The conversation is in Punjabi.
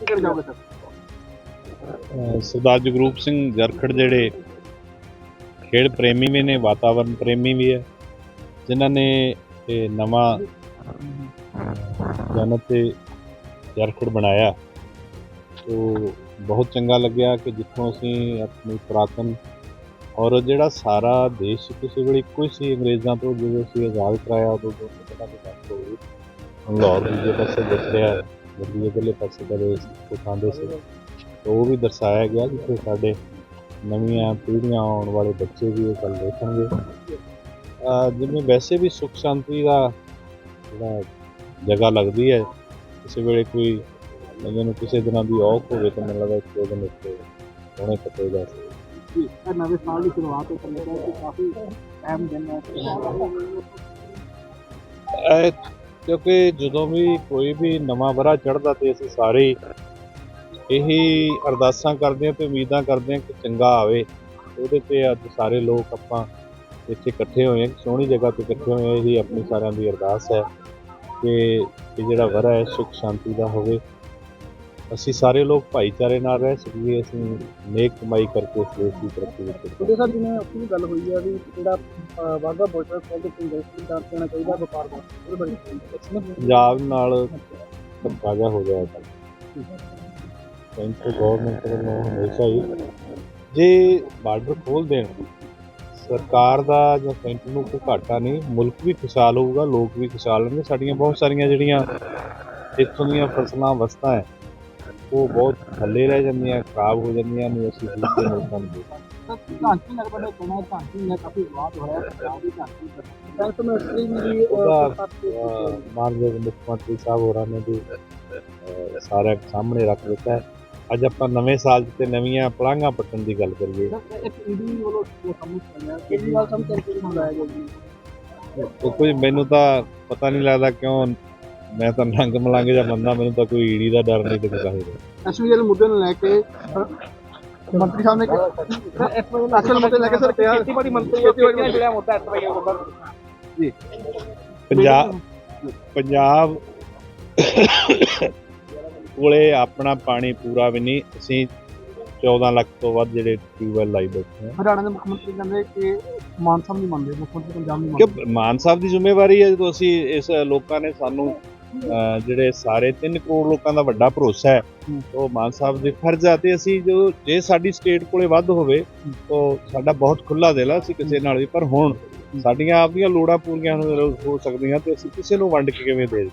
ਕੀ ਕਹਿਣਾ ਸਰ? ਅਹ ਸਰਦਾਰ ਜਗਰੂਪ ਸਿੰਘ ਜਰਖੜ ਜਿਹੜੇ ਖੇਡ ਪ੍ਰੇਮੀ ਵੀ ਨੇ ਵਾਤਾਵਰਣ ਪ੍ਰੇਮੀ ਵੀ ਹੈ, ਜਿਨ੍ਹਾਂ ਨੇ ਇਹ ਨਵਾਂ ਜਨਤ ਤੇ ਜਰਖੜ ਬਣਾਇਆ। ਉਹ ਬਹੁਤ ਚੰਗਾ ਲੱਗਿਆ ਕਿ ਜਿੱਥੋਂ ਅਸੀਂ ਆਪਣੀ ਪੁਰਾਤਨ ਔਰ ਜਿਹੜਾ ਸਾਰਾ ਦੇਸ਼ ਕਿਸੇ ਵੇਲੇ ਇੱਕੋ ਹੀ ਸੀ ਅੰਗਰੇਜ਼ਾਂ ਤੋਂ, ਜਦੋਂ ਅਸੀਂ ਆਜ਼ਾਦ ਕਰਾਇਆ, ਉਦੋਂ ਤੋਂ ਪਹਿਲਾਂ ਦੀ ਗੱਲ ਹੋਈ ਲਾਹੌਰ ਦੂਜੇ ਪਾਸੇ ਦਿਸ ਰਿਹਾ ਦਿੱਲੀ ਪਾਸੇ ਦਾ ਦੇਸ਼ ਉਹ ਖਾਂਦੇ ਸੀ। ਤੇ ਉਹ ਵੀ ਦਰਸਾਇਆ ਗਿਆ ਜਿੱਥੇ ਸਾਡੇ ਨਵੀਆਂ ਪੀੜ੍ਹੀਆਂ ਆਉਣ ਵਾਲੇ ਬੱਚੇ ਵੀ ਇਹ ਗੱਲ ਦੇਖਣਗੇ। ਜਿਵੇਂ ਵੈਸੇ ਵੀ ਸੁੱਖ ਸ਼ਾਂਤੀ ਦਾ ਜਿਹੜਾ ਜਗ੍ਹਾ ਲੱਗਦੀ ਹੈ ਕਿਸੇ ਵੇਲੇ ਕੋਈ ਬੰਦੇ ਨੂੰ ਕਿਸੇ ਦਿਨਾਂ ਦੀ ਔਖ ਹੋਵੇ ਤਾਂ ਮੈਨੂੰ ਲੱਗਦਾ ਇੱਕ ਦੋ ਦਿਨ ਉੱਤੇ ਹੋਣੇ ਪੱਤੇ ਜਾ ਸਕਦੇ। ਜੀ ਸਰ ਨਵੇਂ ਸਾਲ ਦੀ ਸ਼ੁਰੂਆਤ ਹੋ ਕਿ ਕਾਫੀ ਕਿਉਂਕਿ ਜਦੋਂ ਵੀ ਕੋਈ ਵੀ ਨਵਾਂ ਵਰਾ ਚੜ੍ਹਦਾ ਤੇ ਅਸੀਂ ਸਾਰੇ ਇਹੀ ਅਰਦਾਸਾਂ ਕਰਦੇ ਹਾਂ ਤੇ ਉਮੀਦਾਂ ਕਰਦੇ ਹਾਂ ਕਿ ਚੰਗਾ ਆਵੇ। ਉਹਦੇ ਤੇ ਅੱਜ ਸਾਰੇ ਲੋਕ ਆਪਾਂ ਇੱਥੇ ਇਕੱਠੇ ਹੋਏ ਹਾਂ ਸੋਹਣੀ ਜਗ੍ਹਾ ਤੇ ਇਕੱਠੇ ਹੋਏ ਹਾਂ, ਇਹੀ ਆਪਣੀ ਸਾਰਿਆਂ ਦੀ ਅਰਦਾਸ ਹੈ ਕਿ ਇਹ ਜਿਹੜਾ ਵਰਾ ਹੈ ਸੁੱਖ ਸ਼ਾਂਤੀ ਦਾ ਹੋਵੇ। ਅਸੀਂ ਸਾਰੇ ਲੋਕ ਭਾਈਚਾਰੇ ਨਾਲ ਰਹਿ ਸਕੀਏ ਅਸੀਂ ਨੇਕ ਕਮਾਈ ਕਰਕੇ ਇਸ ਦੇਸ਼ ਦੀ ਤਰੱਕੀ ਵਿੱਚ ਉਹਦੇ ਸਰ ਜਿਵੇਂ ਆਪਣੀ ਗੱਲ ਹੋਈ ਹੈ ਵੀ ਜਿਹੜਾ ਵਾਗਾ ਬਾਰਡਰ ਕੋਲ ਦੇ ਇੰਡਸਟਰੀ ਦਾ ਦੇਣਾ ਚਾਹੀਦਾ ਵਪਾਰ ਦਾ ਬਾਰੇ ਦੱਸਣਾ ਪੰਜਾਬ ਨਾਲ ਤਾਜ਼ਾ ਹੋ ਜਾਇਆ ਤਾਂ ਸੈਂਟਰ ਗਵਰਨਮੈਂਟ ਵੱਲੋਂ ਹਮੇਸ਼ਾ ਹੀ। ਜੇ ਬਾਰਡਰ ਖੋਲ ਦੇਣ ਸਰਕਾਰ ਦਾ ਜਾਂ ਸੈਂਟਰ ਨੂੰ ਕੋਈ ਘਾਟਾ ਨਹੀਂ ਮੁਲਕ ਵੀ ਖੁਸ਼ਹਾਲ ਹੋਊਗਾ ਲੋਕ ਵੀ ਖੁਸ਼ਹਾਲ ਹੋਣਗੇ। ਸਾਡੀਆਂ ਬਹੁਤ ਸਾਰੀਆਂ ਜਿਹੜੀਆਂ ਇੱਥੋਂ ਦੀਆਂ ਫਸਲਾਂ ਵਸਤਾਂ ਹੈ ਉਹ ਬਹੁਤ ਥੱਲੇ ਰਹਿ ਜਾਂਦੀਆਂ ਖਰਾਬ ਹੋ ਜਾਂਦੀਆਂ ਨੇ ਅਸੀਂ ਦੂਜੇ ਮੁਲਕਾਂ ਨੂੰ ਦੇ ਝਾਂਸੀ ਨਗਰ ਬੜੇ ਕੋਨਾ ਝਾਂਸੀ ਨੇ ਕਾਫੀ ਵਿਵਾਦ ਹੋਇਆ ਪੰਜਾਬ ਦੀ ਝਾਂਸੀ ਸੈਂਟਰ ਮਿਨਿਸਟਰੀ ਵੀ ਉਹਦਾ, ਅਹ ਮਾਨਯੋਗ ਮੁੱਖ ਮੰਤਰੀ ਸਾਹਿਬ ਹੋਰਾਂ ਨੇ ਵੀ ਅਹ ਸਾਰਿਆਂ ਸਾਹਮਣੇ ਰੱਖ ਦਿੱਤਾ ਹੈ। ਅੱਜ ਆਪਾਂ ਨਵੇਂ ਸਾਲ ਤੇ ਨਵੀਆਂ ਪਲਾਂਘਾਂ ਪੱਟਣ ਦੀ ਗੱਲ ਕਰੀਏ। ਇੱਕ ਈਡੀ ਵੱਲੋਂ ਸਮਝ ਜੀ ਮੈਨੂੰ ਤਾਂ ਪਤਾ ਨਹੀਂ ਲੱਗਦਾ ਕਿਉਂ ਮੈਂ ਤਾਂ ਨੰਗ ਮਲੰਗ ਜਿਹਾ ਬੰਦਾ ਮੈਨੂੰ ਤਾਂ ਕੋਈ ਈੜੀ ਦਾ ਡਰ ਨਹੀਂ ਤੇ ਕੋਈ ਕਾਹੇ ਦਾ ਐਸਵੀਐਲ ਮੁੱਦੇ ਨੂੰ ਲੈ ਕੇ ਅ, ਮੰਤਰੀ ਸਾਹਿਬ ਨੇ ਅਸਲ ਮੁੱਦੇ ਲੈ ਕੇ ਸਰ ਕਿਹਾ ਖੇਤੀਬਾੜੀ ਮੰਤਰੀ ਖੇਤੀਬਾੜੀ ਜੁੜਿਆ ਮੁੱਦਾ ਐਸਵੀਐਲ ਦਾ ਪੰਜਾਬ ਪੰਜਾਬ ਕੋਲੇ ਆਪਣਾ ਪਾਣੀ ਪੂਰਾ ਵੀ ਨਹੀਂ। ਅਸੀਂ 14 ਲੱਖ ਤੋਂ ਵੱਧ ਜਿਹੜੇ ਟਿਊਬਵੈਲ ਲਾਈ ਬੈਠੇ ਹਾਂ। ਹਰਿਆਣਾ ਦੇ ਮੁੱਖ ਮੰਤਰੀ ਕਹਿੰਦੇ ਕਿ ਮਾਨ ਸਾਹਿਬ ਨਹੀਂ ਮੰਨਦੇ ਮੁੱਖ ਮੰਤਰੀ ਪੰਜਾਬ ਨਹੀਂ ਮੰਨਦੇ। ਕਿ ਮਾਨ ਸਾਹਿਬ ਦੀ ਜ਼ਿੰਮੇਵਾਰੀ ਹੈ ਜਦੋਂ ਅਸੀਂ ਇਸ ਲੋਕਾਂ ਨੇ ਸਾਨੂੰ ਜਿਹੜੇ ਸਾਰੇ 3 ਕਰੋੜ ਲੋਕਾਂ ਦਾ ਵੱਡਾ ਭਰੋਸਾ ਹੈ। ਉਹ ਮਾਨ ਸਾਹਿਬ ਦੇ ਫਰਜ਼ ਆ ਤੇ ਅਸੀਂ ਜੋ ਜੇ ਸਾਡੀ ਸਟੇਟ ਕੋਲੇ ਵੱਧ ਹੋਵੇ ਤਾਂ ਸਾਡਾ ਬਹੁਤ ਖੁੱਲਾ ਦਿਲ ਆ ਅਸੀਂ ਕਿਸੇ ਨਾਲ ਵੀ ਪਰ ਹੁਣ ਸਾਡੀਆਂ ਆਪਦੀਆਂ ਲੋੜਾਂ ਪੂਰੀਆਂ ਹੋ ਹੋ ਸਕਦੀਆਂ ਤੇ ਅਸੀਂ ਕਿਸੇ ਨੂੰ ਵੰਡ ਕੇ ਕਿਵੇਂ ਦੇ